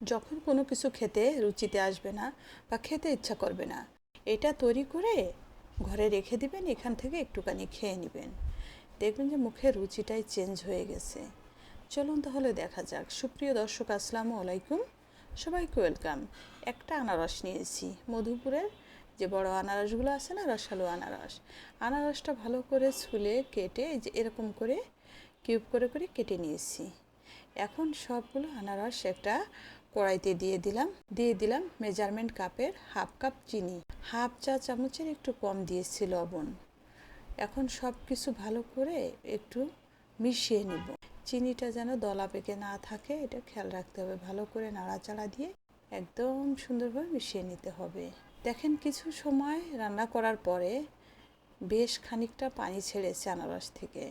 যখন কোনো কিছু খেতে রুচিতে আসবে না বা খেতে ইচ্ছা করবে না, এটা তৈরি করে ঘরে রেখে দিবেন, এখান থেকে একটুখানি খেয়ে নেবেন। দেখবেন যে মুখের রুচিটাই চেঞ্জ হয়ে গেছে। চলুন তাহলে দেখা যাক। সুপ্রিয় দর্শক, আসসালামু আলাইকুম। সবাইকে ওয়েলকাম একটা আনারস নিয়েছি। মধুপুরের যে বড় আনারসগুলো আছে না, রসালো আনারস, আনারসটা ভালো করে ছুলে কেটে যে এরকম করে কিউব করে করে কেটে নিয়েছি। এখন সবগুলো আনারস একটা কড়াইতে দিয়ে দিলাম। দিয়ে দিলাম মেজারমেন্ট কাপের হাফ কাপ চিনি। হাফ চা চামচের একটু কম দিয়েছি লবণ। এখন সব কিছু ভালো করে একটু মিশিয়ে নেব। চিনিটা যেন দলা পেকে না থাকে, এটা খেয়াল রাখতে হবে। ভালো করে নাড়াচাড়া দিয়ে একদম সুন্দরভাবে মিশিয়ে নিতে হবে। দেখেন কিছু সময় রান্না করার পরে বেশ খানিকটা পানি ছেড়েছে আনারস থেকে।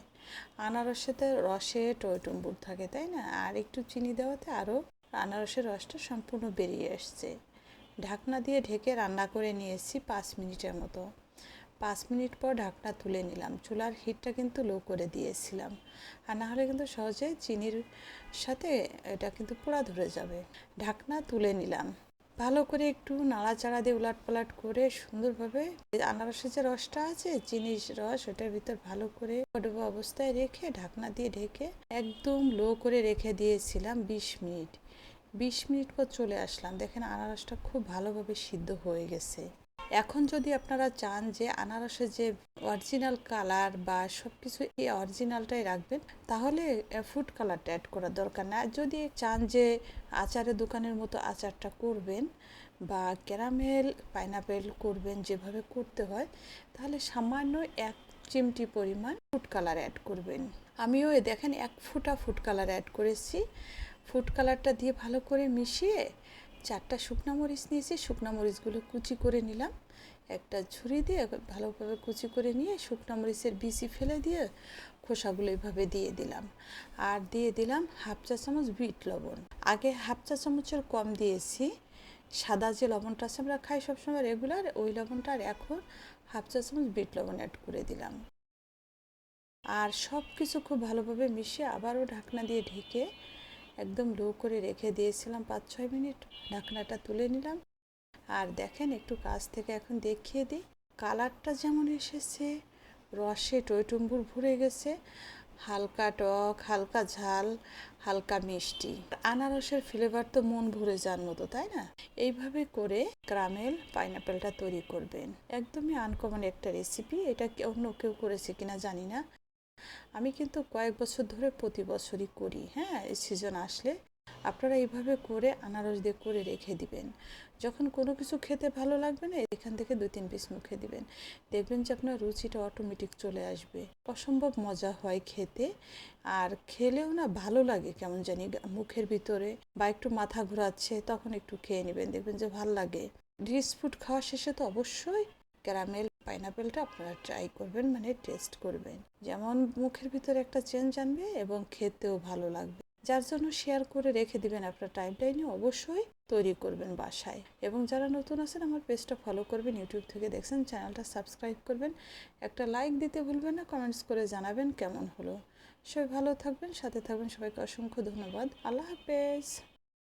আনারসেতে রসে টইটুম্বুর থাকে, তাই না? আর একটু চিনি দেওয়াতে আরও আনারসের রসটা সম্পূর্ণ বেরিয়ে আসছে ঢাকনা দিয়ে ঢেকে রান্না করে নিয়েছি পাঁচ মিনিটের মতো। পাঁচ মিনিট পর ঢাকনা তুলে নিলাম। চুলার হিটটা কিন্তু লো করে দিয়েছিলাম। আর না হলে কিন্তু সহজে চিনির সাথে এটা কিন্তু পোড়া ধরে যাবে। ঢাকনা তুলে নিলাম। ভালো করে একটু নাড়াচাড়া দিয়ে উলাট পালাট করে সুন্দরভাবে আনারসের যে রসটা আছে, চিনির রস, ওটার ভিতর ভালো করে ডোবা অবস্থায় রেখে ঢাকনা দিয়ে ঢেকে একদম লো করে রেখে দিয়েছিলাম বিশ মিনিট। বিশ মিনিট পর চলে আসলাম। দেখেন আনারসটা খুব ভালোভাবে সিদ্ধ হয়ে গেছে। এখন যদি আপনারা চান যে আনারসের যে অরিজিনাল কালার বা সব কিছু এই অরিজিনালটাই রাখবেন, তাহলে ফুড কালারটা অ্যাড করার দরকার না। যদি চান যে আচারের দোকানের মতো আচারটা করবেন বা ক্যারামেল পাইনাপেল করবেন, যেভাবে করতে হয়, তাহলে সামান্য এক চিমটি পরিমাণ ফুড কালার অ্যাড করবেন। আমিও দেখেন এক ফুটা ফুড কালার অ্যাড করেছি। ফুড কালারটা দিয়ে ভালো করে মিশিয়ে চারটা শুকনো মরিচ নিয়েছি, শুকনো মরিচগুলো কুচি করে নিলাম। একটা ঝুড়ি দিয়ে ভালোভাবে কুচি করে নিয়ে শুকনো মরিচের বিচি ফেলে দিয়ে খোসাগুলো এইভাবে দিয়ে দিলাম। আর দিয়ে দিলাম হাফ চা চামচ বিট লবণ। আগে হাফ চা চামচের কম দিয়েছি। সাদা যে লবণটা আছে আমরা খাই সবসময় রেগুলার, ওই লবণটা আর এখন হাফ চা চামচ বিট লবণ অ্যাড করে দিলাম। আর সব কিছু খুব ভালোভাবে মিশিয়ে আবারও ঢাকনা দিয়ে ঢেকে একদম লো করে রেখে দিয়েছিলাম পাঁচ, ছয় মিনিট। ঢাকনাটা তুলে নিলাম। আর দেখেন একটু কাছ থেকে এখন দেখিয়ে দিই। কালারটা যেমন এসেছে, রসে টইটুম্বুর ভরে গেছে। হালকা টক, হালকা ঝাল, হালকা মিষ্টি। আনারসের ফ্লেভার তো মন ভরে যাওয়ার মতো, তাই না? এইভাবে করে ক্রামেল পাইনাপেলটা তৈরি করবেন। একদমই আনকমন একটা রেসিপি এটা অন্য কেউ করেছে কিনা জানি না। আমি কিন্তু কয়েক বছর ধরে প্রতি বছরই করি হ্যাঁ এই সিজন আসলে। আপনারা এইভাবে করে আনারস দিয়ে করে রেখে দিবেন। যখন কোনো কিছু খেতে ভালো লাগবে না, এখান থেকে দুই তিন পিস মুখে দিবেন। দেখবেন যে আপনার রুচিটা অটোমেটিক চলে আসবে। অসম্ভব মজা হয় খেতে। আর খেলেও না ভালো লাগে কেমন জানি মুখের ভিতরে বা একটু মাথা ঘোরাচ্ছে, তখন একটু খেয়ে নেবেন। দেখবেন যে ভালো লাগে। রিচ ফুড খাওয়া শেষে তো অবশ্যই ক্যারামেল পাইনাপেলটা আপনারা ট্রাই করবেন মানে টেস্ট করবেন। যেমন মুখের ভিতরে একটা চেঞ্জ আনবে এবং খেতেও ভালো লাগবে। যার জন্য শেয়ার করে রেখে দিবেন আপনার টাইম লাইনে অবশ্যই তৈরি করবেন বাসায়। এবং যারা নতুন আছেন, আমার পেজটা ফলো করবেন ইউটিউব থেকে দেখছেন চ্যানেলটা সাবস্ক্রাইব করবেন। একটা লাইক দিতে ভুলবেন না কমেন্টস করে জানাবেন কেমন হলো। সবাই ভালো থাকবেন, সাথে থাকবেন, সবাইকে অসংখ্য ধন্যবাদ। আল্লাহ হাফেজ।